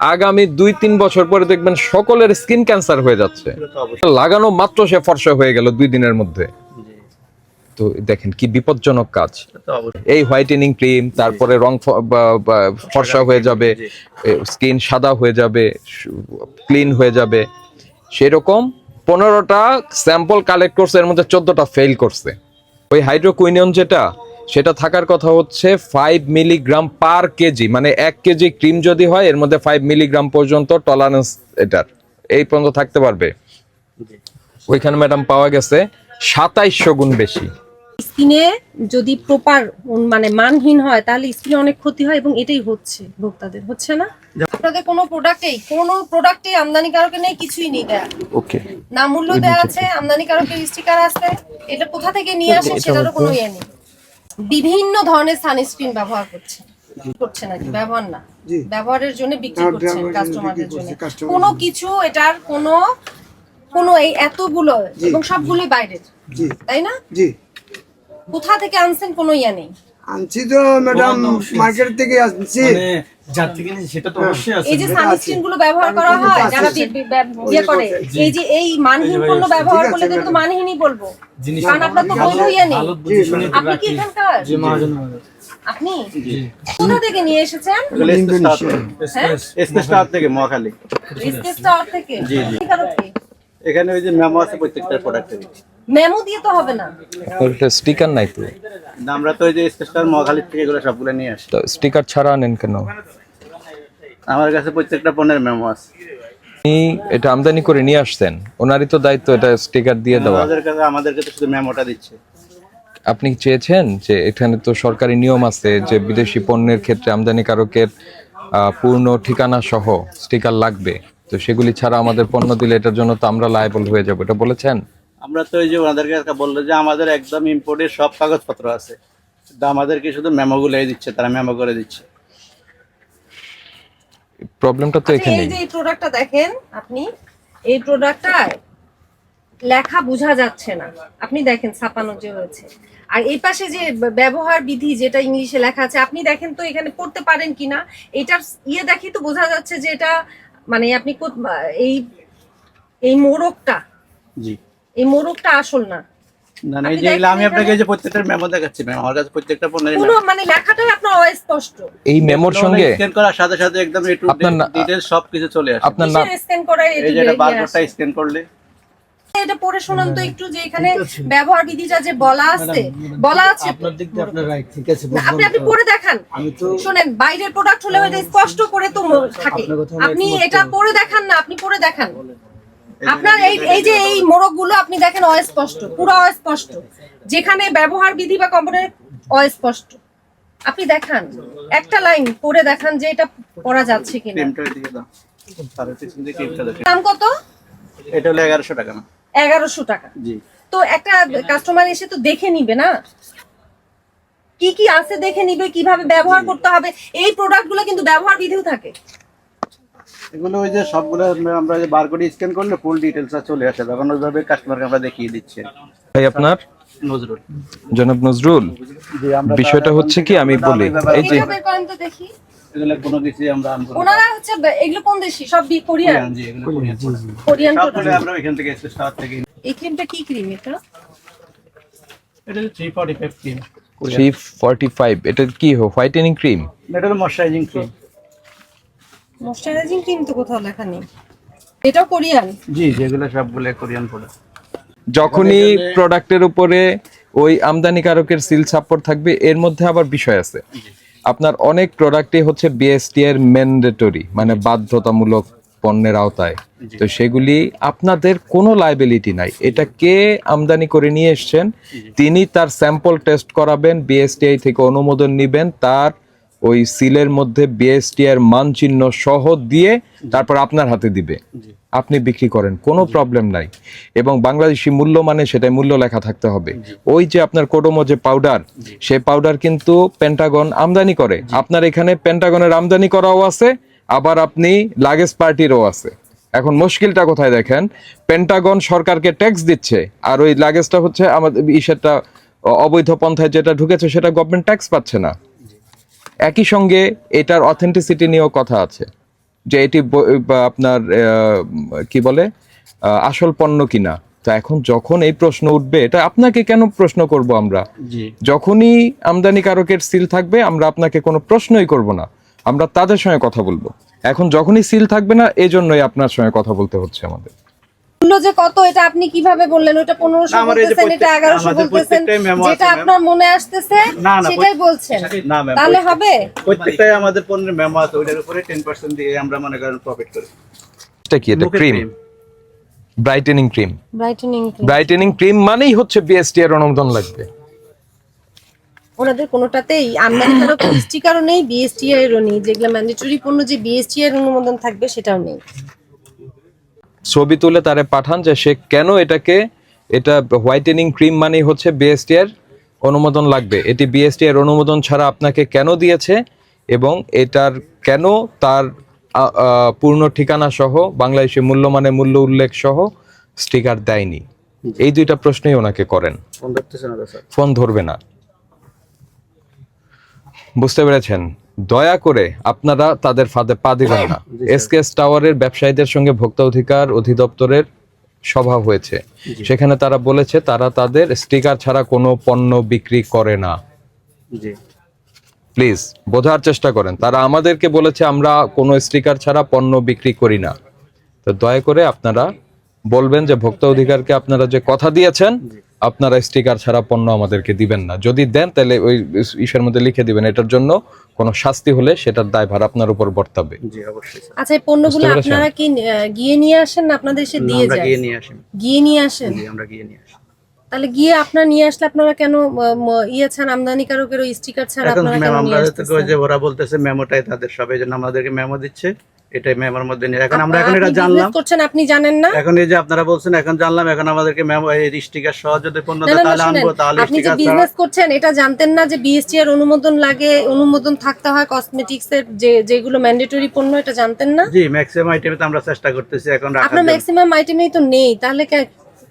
আগামী দুই তিন বছর পরে দেখবেন সকলের স্কিন ক্যান্সার হয়ে যাচ্ছে। লাগানো মাত্র সে ফর্সা হয়ে গেল দুই দিনের মধ্যে। তো দেখেন কি বিপজ্জনক কাজ। এই হোয়াইটেনিং ক্রিম তারপরে রং ফর্সা হয়ে যাবে স্কিন সাদা হয়ে যাবে ক্লিন হয়ে যাবে। সেরকম পনেরোটা স্যাম্পল কালেক্ট করছে এর মধ্যে চোদ্দটা ফেল করছে। ওই হাইড্রোকুইনিয়ন যেটা সেটা থাকার কথা হচ্ছে ফাইভ মিলিগ্রাম পার কেজি মানে এক কেজি ক্রিম যদি হয় এর মধ্যে ফাইভ মিলিগ্রাম পর্যন্ত টলারেন্স এটার। এই পর্যন্ত থাকতে পারবে। ওইখানে ম্যাডাম পাওয়া গেছে সাতাইশশো গুণ বেশি। স্কিনে যদি প্রপার মানে মানহীন হয় তাহলে স্কিনে অনেক ক্ষতি হয় এবং এটাই হচ্ছে ভোক্তাদের হচ্ছে না? আপনাদের কোনো প্রোডাক্টেই কোনো প্রোডাক্টে আমদানিকারকের নেই কিছুই নেই দেয়া। ওকে না মূল্য দেওয়া আছে আমদানি আমদানিকারকের স্টিকার আছে এটা কোথা থেকে নিয়ে আসে সেটারও কোনো ইয়ে নেই। বিভিন্ন ধরনের সানস্ক্রিন ব্যবহার করছে। করছে নাকি? ব্যবহার না। ব্যবহারের জন্য বিক্রি করছেন কাস্টমারদের জন্য কোনো কিছু এটার কোনো কোনো এই এতগুলো এবং সবগুলো বাইরের। তাই না? কোথা থেকে আনছেন কোনো ইয়া নেই। আনছি তো ম্যাডাম মার্কেট থেকে আনছি। মানে যার থেকে সেটা তো অবশ্যই আছে। এই যে সানস্ক্রিনগুলো ব্যবহার করা হয় যারা আছে। বি- বি- ব্যব- ইয়ে করে এই যে এই মানহীন পণ্য ব্যবহার করলে তো মানহীনই বলব কারণ আপনার তো বৈধ নেই। ভালো বুঝে শুনে তো আপনি কি এখানকার? যে মহাজন আপনি? কোথা থেকে নিয়ে এসেছেন? স্পেস থেকে। মহাখালী। রিস্কেস টাওয়ার থেকে? জি, জি। এখানে ওই যে মেমো আছে প্রত্যেকটা প্রোডাক্টের মেমো দিয়ে তো হবে না। ওইটা স্টিকার নাই তো। আমরা তো ওই যে স্পেস টাওয়ার থেকে এগুলো সবগুলো নিয়ে আসি। তো স্টিকার ছাড়া আনেন কেন? আমার কাছে প্রত্যেকটা পণ্যের মেমো আছে। আপনি এটা আমদানি করে নিয়ে আসছেন। ওনারই তো দায়িত্ব এটা স্টিকার দিয়ে দেওয়া। আমাদের কাছে আমাদেরকে তো শুধু মেমোটা দিচ্ছে। আপনি চেয়েছেন যে এখানে তো সরকারি নিয়ম আছে যে বিদেশি পণ্যের ক্ষেত্রে আমদানিকারকের পূর্ণ ঠিকানা সহ স্টিকার লাগবে। তো সেগুলি ছাড়া আমাদের পণ্য দিলে এটার জন্য তো আমরা লায়াবল হয়ে যাব। এটা বলেছেন? আমরা তো ওই যে ওনাদেরকে একটা বলল যে আমাদের একদম ইম্পোর্টের সব কাগজপত্র আছে। কিন্তু আমাদেরকে শুধু মেমোগুলোই দিচ্ছে তারা মেমো করে দিচ্ছে। প্রবলেমটা তো আচ্ছা, এই এখানেই যে এই প্রোডাক্টটা দেখেন আপনি এই প্রোডাক্টটায় লেখা বোঝা যাচ্ছে না। আপনি দেখেন ছাপানো যে হয়েছে। আর এই পাশে যে ব্যবহার বিধি যেটা ইংলিশে লেখা আছে আপনি দেখেন তো এখানে পড়তে পারেন কিনা? এটার ইয়ে দেখি তো বোঝা যাচ্ছে যে এটা মানে আপনি কোত- এই এই মোড়কটা জি। এই মোড়কটা আসল না। না না এই আপনি যে আমি আপনাকে যে প্রত্যেকটা মেমো দেখাচ্ছি ম্যাম আমার কাছে প্রত্যেকটা পণ্যের কোনো মানে লেখাটাই আপনার অস্পষ্ট। এই মেমোর সঙ্গে স্ক্যান করার সাথে সাথে একদম সব কিছু চলে আসে। আপনার নাম স্ক্যান করা এই যে এটা বারকোডটা স্ক্যান করলে। এটা পড়ে শোনান তো একটু যে এখানে ব্যবহার বিধিটা যে বলা আছে বলা আছে। আপনার দিক দিয়ে আপনার রাইট ঠিক আছে আপনি আপনি পড়ে দেখান। আমি তো শোনেন বাইরের প্রোডাক্ট হলে এটা স্পষ্ট করে তো ম- থাকে। আপনি এটা। পড়ে দেখান না আপনি পড়ে দেখান। আপনার এই এই যে এই মোড়কগুলো আপনি দেখেন অস্পষ্ট পুরো অস্পষ্ট। যেখানে ব্যবহার বিধি বা কম্পোনেন্ট অস্পষ্ট। আপনি দেখান একটা লাইন পড়ে দেখান যে এটা পড়া যাচ্ছে কিনা। দাম কত? এটা হলো এগারোশো টাকা না? এগারোশো টাকা। জি। তো একটা কাস্টমার এসে তো দেখে নিবে না। কি কি আছে দেখে নিবে কীভাবে ব্যবহার করতে হবে এই প্রোডাক্টগুলো কিন্তু ব্যবহার বিধিও থাকে। এগুলো ওই যে সবগুলো আমরা যে বারকোড স্ক্যান করলে ফুল ডিটেলসটা চলে আসে। তখন ওইভাবে কাস্টমারকে আমরা দেখিয়ে দিচ্ছি। ভাই আপনার? নজরুল। জনাব নজরুল জি আমরা বিষয়টা হচ্ছে কি আমি বলি এই যে এগুলো কোনো কিছুই আমরা আনব ওনারা হচ্ছে এগুলো কোন দেশি? সব কোরিয়ান? জি এগুলো কোরিয়ান আমরা এখান থেকে স্টার থেকে এই ক্রিমটা কি ক্রিম এটা? এটা হচ্ছে three forty five cream. Three forty five এটা কি হোয়াইটেনিং ক্রিম? এটা ময়শ্চারাইজিং ক্রিম ময়শ্চারাইজিং ক্রিম তো কোথাও লেখা নেই। এটাও কোরিয়ান। জি যেগুলো সবগুলো কোরিয়ান প্রোডাক্ট যখনই প্রোডাক্টের উপরে ওই আমদানিকারকের সিল ছাপ্পর থাকবে এর মধ্যে আবার বিষয় আছে। আপনার অনেক প্রোডাক্টই হচ্ছে বিএসটি এর ম্যান্ডেটরি মানে বাধ্যতামূলক পণ্যের আওতায়। তো সেগুলি আপনাদের কোনো লাইবিলিটি নাই। এটা কে আমদানি করে নিয়ে এসছেন তিনি তার স্যাম্পল টেস্ট করাবেন বিএসটিআই থেকে অনুমোদন নেবেন তার ওই সিলের মধ্যে বিএসটি এর মানচিহ্ন সহ দিয়ে তারপর আপনার হাতে দিবে। আপনি বিক্রি করেন কোনো প্রবলেম নাই। এবং বাংলাদেশি মূল্য মানে সেটাই মূল্য লেখা থাকতে হবে। ওই যে আপনার কোডোমো যে পাউডার সেই পাউডার কিন্তু পেন্টাগন আমদানি করে। আপনার এখানে পেন্টাগনের আমদানি করাও আছে আবার আপনি লাগেজ পার্টিরও আছে। এখন মুশকিলটা কোথায় দেখেন? পেন্টাগন সরকারকে ট্যাক্স দিচ্ছে আর ওই লাগেজটা হচ্ছে আমাদের ইসেরটা অবৈধ পন্থায় যেটা ঢুকেছে সেটা গভর্নমেন্ট ট্যাক্স পাচ্ছে না। একই সঙ্গে এটার অথেন্টিসিটি নিয়েও কথা আছে। যে এটি আপনার কি বলে আসল পণ্য কিনা। তো এখন যখন এই প্রশ্ন উঠবে এটা আপনাকে কেন প্রশ্ন করব আমরা? যখনই আমদানিকারকের সিল থাকবে আমরা আপনাকে কোনো প্রশ্নই করব না। আমরা তাদের সঙ্গে কথা বলব। এখন যখনই সিল থাকবে না এই জন্যই আপনার সঙ্গে কথা বলতে হচ্ছে আমাদের। মূল্য যে কত এটা আপনি কীভাবে বললেন? ওটা পনেরোশো বলতেছেন এটা এগারোশো বলতেছেন। যেটা আপনার মনে আসতেছে সেটাই বলছেন। তাহলে হবে? প্রত্যেকটাই আমাদের পণ্যের মেমো আছে ওইটার উপরে টেন পার্সেন্ট দিয়ে আমরা মনে করেন প্রফিট করি। এটা কি? এটা cream brightening cream brightening brightening cream মানেই হচ্ছে বিএসটি এর অনুমোদন লাগবে। ওনাদের কোনোটাতেই আমদানিকারক স্টিকারও নেই বিএসটি এরও নেই। যেগুলো ম্যান্ডেটরি পণ্য যে বিএসটি এর অনুমোদন থাকবে সেটাও নেই। ছবি তুলে তারে পাঠান যে সে কেন এটাকে এটা হোয়াইটেনিং ক্রিম মানেই হচ্ছে বিএসটি এর অনুমোদন লাগবে। এটি বিএসটি এর অনুমোদন ছাড়া আপনাকে কেন দিয়েছে এবং এটার কেন তার পূর্ণ ঠিকানা সহ বাংলাদেশি মূল্যমানে মূল্য উল্লেখ সহ স্টিকার দেয়নি। এই দুইটা প্রশ্নই ওনাকে করেন। ফোন ধরবে না। বুঝতে পেরেছেন? দয়া করে আপনারা তাদের ফাঁদে পা দিবেন না। এসকেএস টাওয়ারের ব্যবসায়ীদের সঙ্গে ভোক্তা অধিকার অধিদপ্তরের সভা হয়েছে। সেখানে তারা বলেছে তারা তাদের স্টিকার ছাড়া কোনো পণ্য বিক্রি করে না। প্লিজ বোঝার চেষ্টা করেন। তারা আমাদেরকে বলেছে আমরা কোনো স্টিকার ছাড়া পণ্য বিক্রি করি না। তো দয়া করে আপনারা বলবেন যে ভোক্তা অধিকারকে আপনারা যে কথা দিয়েছেন আপনারা স্টিকার ছাড়া পণ্য আমাদেরকে দিবেন না। যদি দেন তাহলে ওই ইসের মধ্যে লিখে দিবেন। এটার জন্য কোনো শাস্তি হলে সেটার দায়ভার আপনার উপর বর্তাবে। জি অবশ্যই আচ্ছা এই পণ্যগুলো আপনারা কি গিয়ে নিয়ে আসেন না আপনাদের এসে দিয়ে আমরা যায়? গিয়ে নিয়ে আসেন গিয়ে নিয়ে আসেন? জি আমরা গিয়ে নিয়ে আসি। তাহলে গিয়ে আপনার নিয়ে আসলে আপনারা কেন ইয়ে ছাড়া আমদানিকারকের ওই স্টিকার ছাড়া আপনারা কেন নিয়ে আমরা ওই আসতেছেন যে ওরা বলতেছে মেমোটাই তাদের সব এই জন্য আমাদেরকে মেমো দিচ্ছে। এটাই মেমোর মধ্যে নিয়ে এখন আমরা এখন এটা জানলাম। করছেন আপনি জানেন না? এখন এই যে আপনারা বলছেন এখন জানলাম এখন আমাদেরকে মেমো এই স্টিকার সহ যদি পণ্য তাহলে আনব তাহলে আপনি যে বিজনেস করছেন এটা জানতেন না যে বিএসটি এর অনুমোদন লাগে অনুমোদন থাকতে হয় কসমেটিক্স এর যে যেগুলো ম্যান্ডেটরি পণ্য এটা জানতেন না? জি ম্যাক্সিমাম আইটেমে তো আমরা চেষ্টা করতেছি এখন রাখার আপনার ম্যাক্সিমাম আইটেমেই তো নেই তাহলে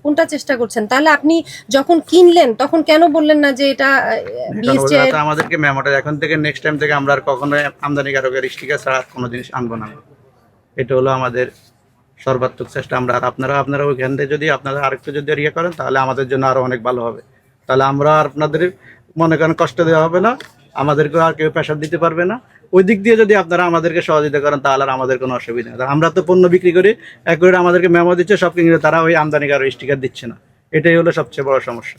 কোনটা চেষ্টা করছেন? তাহলে আপনি যখন কিনলেন তখন কেন বললেন না যে এটা বিএসটি আমাদেরকে মেমোটা এখন থেকে নেক্সট টাইম থেকে আমরা আর কখনো আমদানিকারকের স্টিকার ছাড়া কোনো জিনিস আনব না। এটা হলো আমাদের সর্বাত্মক চেষ্টা। আমরা আর আপনারা আপনারা ওইখান থেকে যদি আপনারা আরেকটু যদি ইয়ে করেন, তাহলে আমাদের জন্য আরও অনেক ভালো হবে। তাহলে আমরা আর আপনাদের মনে করেন কষ্ট দেওয়া হবে না। আমাদেরকে আর কেউ প্রেশার দিতে পারবে না। ওই দিক দিয়ে যদি আপনারা আমাদেরকে সহযোগিতা করেন, তাহলে আর আমাদের কোনো অসুবিধা নেই। আমরা তো পণ্য বিক্রি করি, এক করে আমাদেরকে মেমো দিচ্ছে, সব কিন্তু তারা ওই আমদানি আমদানিকার স্টিকার দিচ্ছে না। এটাই হলো সবচেয়ে বড় সমস্যা।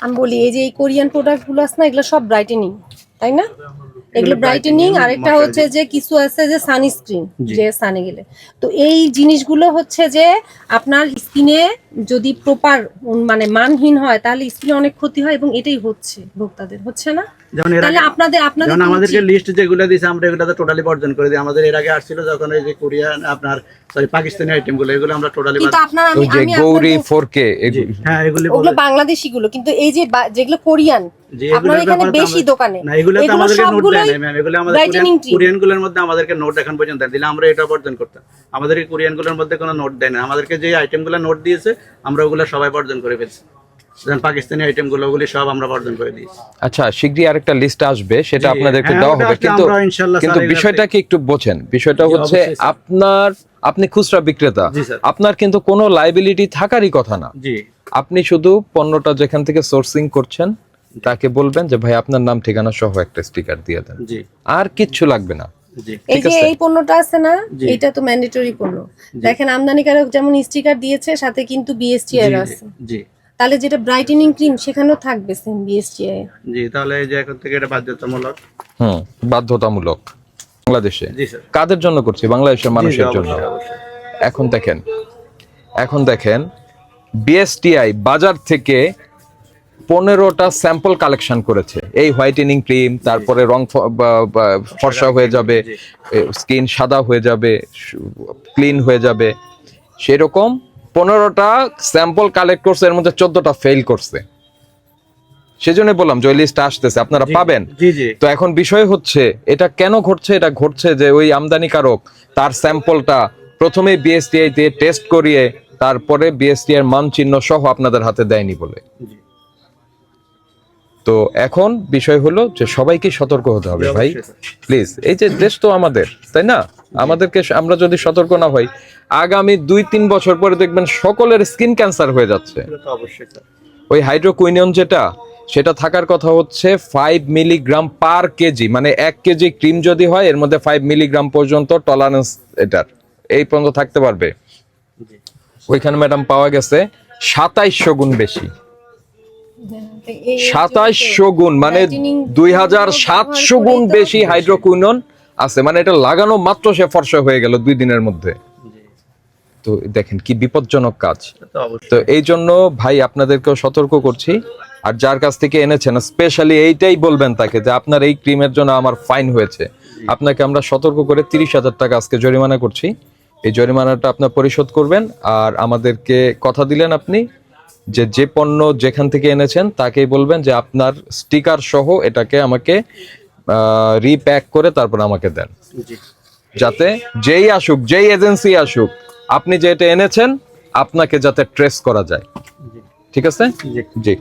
আমি বলি, এই যে এই কোরিয়ান প্রোডাক্টগুলো আছে না, এগুলো সব ব্রাইটেনিং তাই না? এগুলো ব্রাইটেনিং আরেকটা হচ্ছে যে কিছু আছে যে সানস্ক্রিন। যে সানে গেলে তো এই জিনিসগুলো হচ্ছে যে আপনার স্কিনে যদি প্রপার মানে মানহীন হয় তাহলে স্কিনে অনেক ক্ষতি হয় এবং এটাই হচ্ছে ভোক্তাদের হচ্ছে না? তাহলে আপনাদের আপনাদের আমাদেরকে লিস্ট যেগুলো দিয়েছে আমরা এগুলো তো টোটালি বর্জন করে দিই। আমাদের এর আগে আসছিল যখন এই যে কোরিয়ান আপনার সরি পাকিস্তানি আইটেমগুলো এগুলো আমরা টোটালি কিন্তু আপনার আমি যে আমি গৌরী আপনাদের- হ্যাঁ এগুলি ওগুলো বাংলাদেশি গুলো কিন্তু এই যে যেগুলো কোরিয়ান আপনার এখানে বেশি দোকানে। না এগুলো তো আমাদেরকে নোট দেয় না ম্যাম এগুলো আমাদের কোরিয়ানগুলোর মধ্যে আমাদেরকে নোট এখন পর্যন্ত দিলে আমরা এটা বর্জন করতাম। আমাদেরকে কোরিয়ানগুলোর মধ্যে কোনো নোট দেয় না আমাদেরকে যে আইটেমগুলো নোট দিয়েছে আমরা ওগুলো সবাই বর্জন করে ফেলছি। যেমন পাকিস্তানি ওগুলি সব আমরা বর্জন করে দিয়েছি। আচ্ছা শীঘ্রই আরেকটা লিস্ট আসবে সেটা আপনাদেরকে হ্যাঁ, দেওয়া হবে। কিন্তু কিন্তু বিষয়টা কি একটু বোঝেন? বিষয়টা হচ্ছে আপনার আপনি খুচরা বিক্রেতা। আপনার কিন্তু কোনো লাইবিলিটি থাকারই কথা না। আপনি শুধু পণ্যটা যেখান থেকে সোর্সিং করছেন তাকে বলবেন যে ভাই আপনার নাম ঠিকানা সহ একটা স্টিকার দিয়ে দেন। আর কিচ্ছু লাগবে না। এই যে এই পণ্যটা আছে না এটা তো ম্যান্ডেটরি পণ্য। দেখেন আমদানিকারক যেমন স্টিকার দিয়েছে সাথে কিন্তু বিএসটি এর আছে। জি। তাহলে যেটা ব্রাইটেনিং ক্রিম সেখানেও থাকবে সেম বিএসটি এর। জি তাহলে এই যে এখন থেকে এটা বাধ্যতামূলক। হুম বাধ্যতামূলক। বাংলাদেশে। কাদের জন্য করছে? বাংলাদেশের মানুষের জন্য। এখন দেখেন এখন দেখেন বিএসটিআই বাজার থেকে পনেরোটা স্যাম্পল কালেকশন করেছে। এই হোয়াইটেনিং ক্রিম তারপরে রং ফর্সা হয়ে যাবে স্কিন সাদা হয়ে যাবে ক্লিন হয়ে যাবে। সেরকম পনেরোটা স্যাম্পল কালেক্ট করছে এর মধ্যে চোদ্দটা ফেল করছে। সেজন্য বললাম যে ওই লিস্টটা আসতেছে আপনারা পাবেন। তো এখন বিষয় হচ্ছে এটা কেন ঘটছে? এটা ঘটছে যে ওই আমদানিকারক তার স্যাম্পলটা প্রথমে বিএসটিআই দিয়ে টেস্ট করিয়ে তারপরে বিএসটিআই এর মানচিহ্ন সহ আপনাদের হাতে দেয়নি বলে। তো এখন বিষয় হলো যে সবাইকে সতর্ক হতে হবে ভাই। প্লিজ এই যে দেশ তো আমাদের তাই না? আমাদেরকে আমরা যদি সতর্ক না হই আগামী দুই তিন বছর পরে দেখবেন সকলের স্কিন ক্যান্সার হয়ে যাচ্ছে। ওই হাইড্রোকুইনিয়ন যেটা সেটা থাকার কথা হচ্ছে ফাইভ মিলিগ্রাম পার কেজি মানে এক কেজি ক্রিম যদি হয় এর মধ্যে ফাইভ মিলিগ্রাম পর্যন্ত টলারেন্স এটার। এই পর্যন্ত থাকতে পারবে। ওইখানে ম্যাডাম পাওয়া গেছে সাতাইশশো গুণ বেশি। সাতাইশশো গুণ মানে দুই হাজার সাতশো গুণ বেশি হাইড্রোকুইনন আছে। মানে এটা লাগানো মাত্র সে ফর্সা হয়ে গেল দুই দিনের মধ্যে। তো দেখেন কি বিপজ্জনক কাজ। তো তো এই জন্য ভাই আপনাদেরকেও সতর্ক করছি। আর যার কাছ থেকে এনেছেন স্পেশালি এইটাই বলবেন তাকে যে আপনার এই ক্রিমের জন্য আমার ফাইন হয়েছে। আপনাকে আমরা সতর্ক করে তিরিশ হাজার টাকা আজকে জরিমানা করছি। এই জরিমানাটা আপনার পরিশোধ করবেন। আর আমাদেরকে কথা দিলেন আপনি। যে যে পণ্য যেখান থেকে এনেছেন তাকেই বলবেন যে আপনার স্টিকার সহ এটাকে আমাকে রিপ্যাক করে তারপর আমাকে দেন। যাতে যেই আসুক যেই এজেন্সি আসুক আপনি যে এটা এনেছেন আপনাকে যাতে ট্রেস করা যায়। ঠিক আছে? জি। জি।